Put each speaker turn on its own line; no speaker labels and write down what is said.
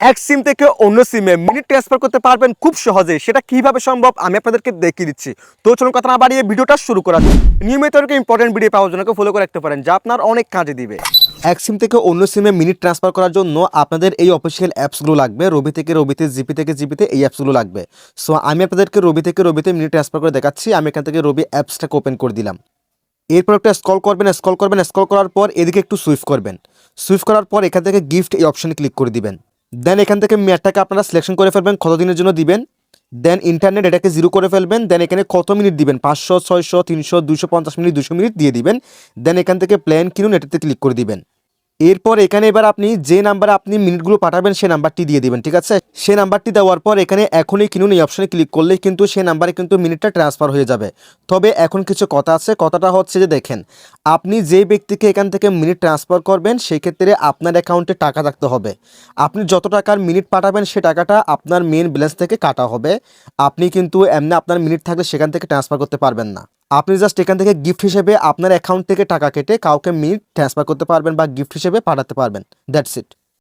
এক সিম থেকে অন্য সিমে মিনিট ট্রান্সফার করতে পারবেন খুব সহজে। সেটা কীভাবে সম্ভব আমি আপনাদেরকে দেখিয়ে দিচ্ছি। তো চলুন কথা না বাড়িয়ে ভিডিওটা শুরু করা নিয়মিত ইম্পর্টেন্ট ভিডিও পাওয়ার জন্য ফলো করে রাখতে পারেন, যা আপনার অনেক কাজে দিবে। এক সিম থেকে অন্য সিমে মিনিট ট্রান্সফার করার জন্য আপনাদের এই অফিসিয়াল অ্যাপসগুলো লাগবে। রবি থেকে রবিতে জিপি থেকে জিপিতে এই অ্যাপসগুলো লাগবে। সো আমি আপনাদেরকে রবি থেকে রবিতে মিনিট ট্রান্সফার করে দেখাচ্ছি। আমি এখান থেকে রবি অ্যাপসটাকে ওপেন করে দিলাম। এরপর একটা স্ক্রল করবেন স্ক্রল করবেন স্ক্রল করার পর এদিকে একটু সুইফট করবেন। সুইফট করার পর এখান থেকে গিফট এই অপশানে ক্লিক করে দিবেন। দেন এখান থেকে মেয়ারটাকে আপনারা সিলেকশন করে ফেলবেন, কতদিনের জন্য দিবেন। দেন ইন্টারনেট এটাকে জিরো করে ফেলবেন দেন এখানে কত মিনিট দিবেন? পাঁচশো, ছয়শো, তিনশো দুশো পঞ্চাশ মিনিট দুশো মিনিট দিয়ে দিবেন। দেন এখান থেকে প্ল্যান কিনুন, এটাতে ক্লিক করে দিবেন। এরপর এখানে এবার আপনি যে নাম্বারে আপনি মিনিটগুলো পাঠাবেন সেই নাম্বারটি দিয়ে দিবেন, ঠিক আছে? সেই নাম্বারটি দেওয়ার পর এখানে এখনই কিনুন, এই অপশানে ক্লিক করলেই কিন্তু সেই নাম্বারে কিন্তু মিনিটটা ট্রান্সফার হয়ে যাবে। তবে এখন কিছু কথা আছে, কথাটা হচ্ছে যে দেখেন, আপনি যে ব্যক্তিকে এখান থেকে মিনিট ট্রান্সফার করবেন সেই ক্ষেত্রে আপনার অ্যাকাউন্টে টাকা থাকতে হবে। আপনি যত টাকার মিনিট পাঠাবেন, সে টাকাটা আপনার মেন ব্যালেন্স থেকে কাটা হবে। আপনি কিন্তু এমনি আপনার মিনিট থাকলে সেখান থেকে ট্রান্সফার করতে পারবেন না। আপনি জাস্ট এখান থেকে গিফট হিসেবে আপনার অ্যাকাউন্ট থেকে টাকা কেটে কাউকে মিনিট ট্রান্সফার করতে পারবেন বা গিফট হিসেবে পাঠাতে পারবেন। That's it